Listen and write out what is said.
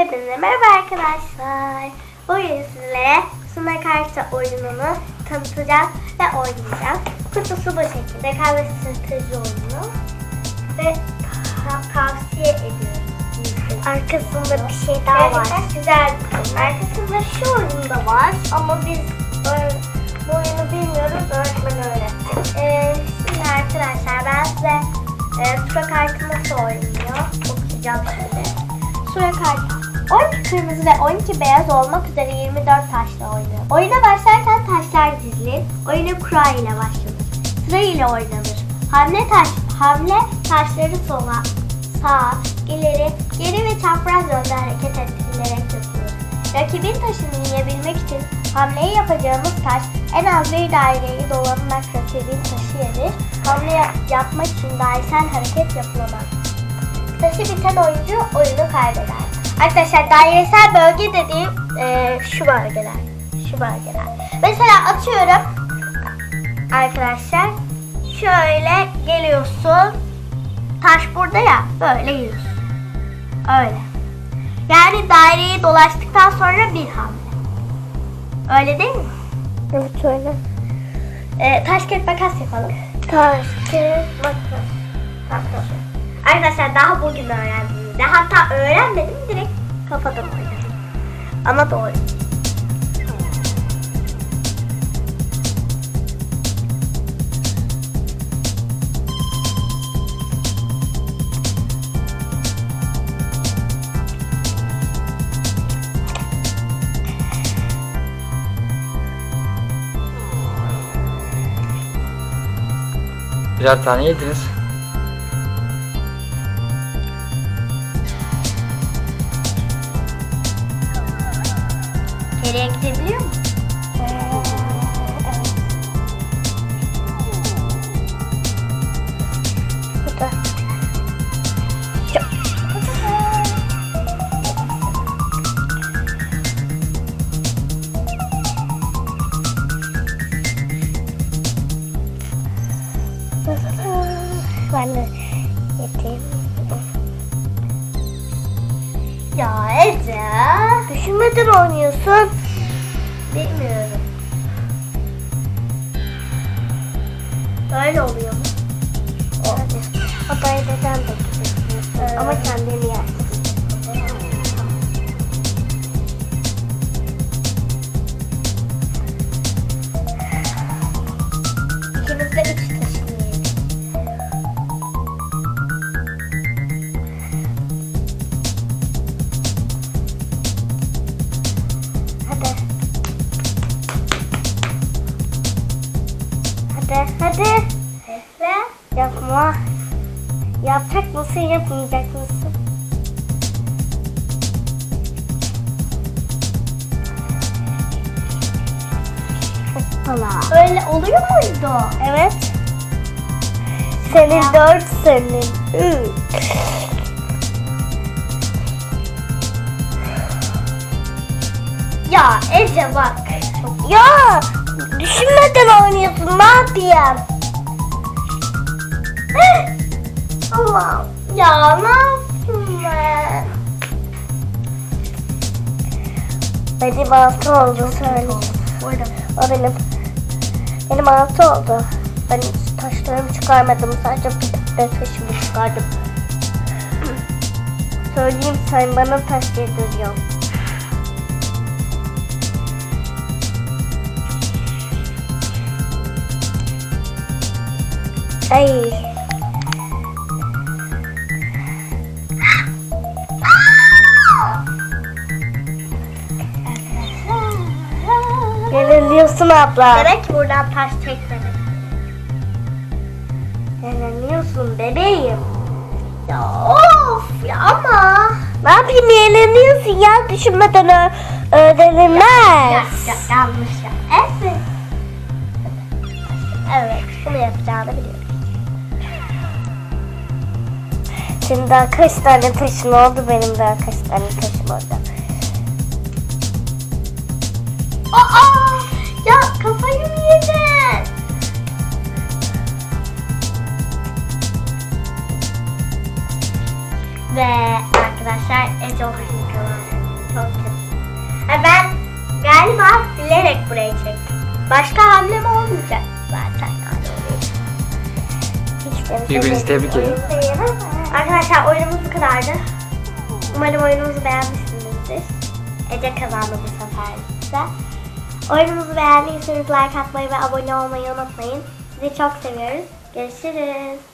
Hepinize merhaba arkadaşlar. Bugün sizlere Suna Karşı oyununu tanıtacağız ve oynayacağız. Kutusu bu şekilde kahve strateji oyunu ve ta- tavsiye ediyorum. Arkasında bir şey daha var. güzel bir oyun. Arkasında şu oyun da var ama biz bu oyunu bilmiyoruz. Öğretmen öğretti. E, şimdi arkadaşlar ben size e, tura kartı nasıl oynuyor okuyacağım şimdi. Sura kartı. 12 kırmızı ve 12 beyaz olmak üzere 24 taşla oynuyor. Oyuna başlarken taşlar dizilir. Oyuna kura ile başlanır. Sıra ile oynanır. Hamle taş, hamle taşları sola, sağa, ileri, geri ve çapraz yönde hareket ettirilerek yapılır. Rakibin taşını yiyebilmek için hamleyi yapacağımız taş en az bir daireyi dolanarak rakibin taşı yenir. Hamle yap- yapmak için dairesel hareket yapılamaz. Taşı biten oyuncu oyunu kaybeder. Arkadaşlar dairesel bölge dediğim e, şu bölgeler. Şu bölgeler. Mesela atıyorum arkadaşlar şöyle geliyorsun. Taş burada ya böyle yürüyorsun. Öyle. Yani daireyi dolaştıktan sonra bir hamle. Öyle değil mi? Evet öyle. E, taş kağıt makas yapalım. Taş, Kağıt. Makas. Arkadaşlar daha bugün öğrendim. De hatta öğrenmedim direkt kafadan oynadım. Ama doğru. Birer tane yediniz. Geriye gidebiliyor mu? Bu da. Ya Ece. Düşünmeden oynuyorsun. Bilmiyorum. Böyle oluyor mu? O daireden de gidiyorsun. Ee, Ama kendini Hadi. Ve Yapma. Yapacak mısın yapmayacak mısın? Hoppala. öyle oluyor muydu? Evet. Senin dört senin. Üç. Ya Ece bak. Ya düşünmeden oynuyorsun ne yapayım? Allah'ım. Ya ne yaptım ben? Benim altı oldu söyleyeyim. O benim. Benim altı oldu. Ben hiç taşlarımı çıkarmadım. Sadece bir taşımı çıkardım. Söyleyeyim sen bana taş yediriyorsun. Ay. Yeniliyorsun abla. Demek ki buradan taş çekmedim. Yeniliyorsun bebeğim. Ya of ya ama. Ne yapayım yeniliyorsun ya düşünmeden ö- Ya, öğrenilmez. ya, yanlış ya. Evet. Evet bunu yapacağını biliyorum. Senin daha kaç tane taşın oldu benim daha kaç tane taşım oldu. Aa ya kafayı mı yedin? Ve arkadaşlar. Ece oyunu kazandı. Çok kötü. Ben galiba bilerek burayı çektim. Başka hamlem olmayacak zaten. Hiç Birbirinizi tebrik edin. Arkadaşlar oyunumuz bu kadardı. Umarım oyunumuzu beğenmişsinizdir. Ece kazandı bu sefer de. Oyunumuzu beğendiyseniz like atmayı ve abone olmayı unutmayın. Sizi çok seviyoruz. Görüşürüz.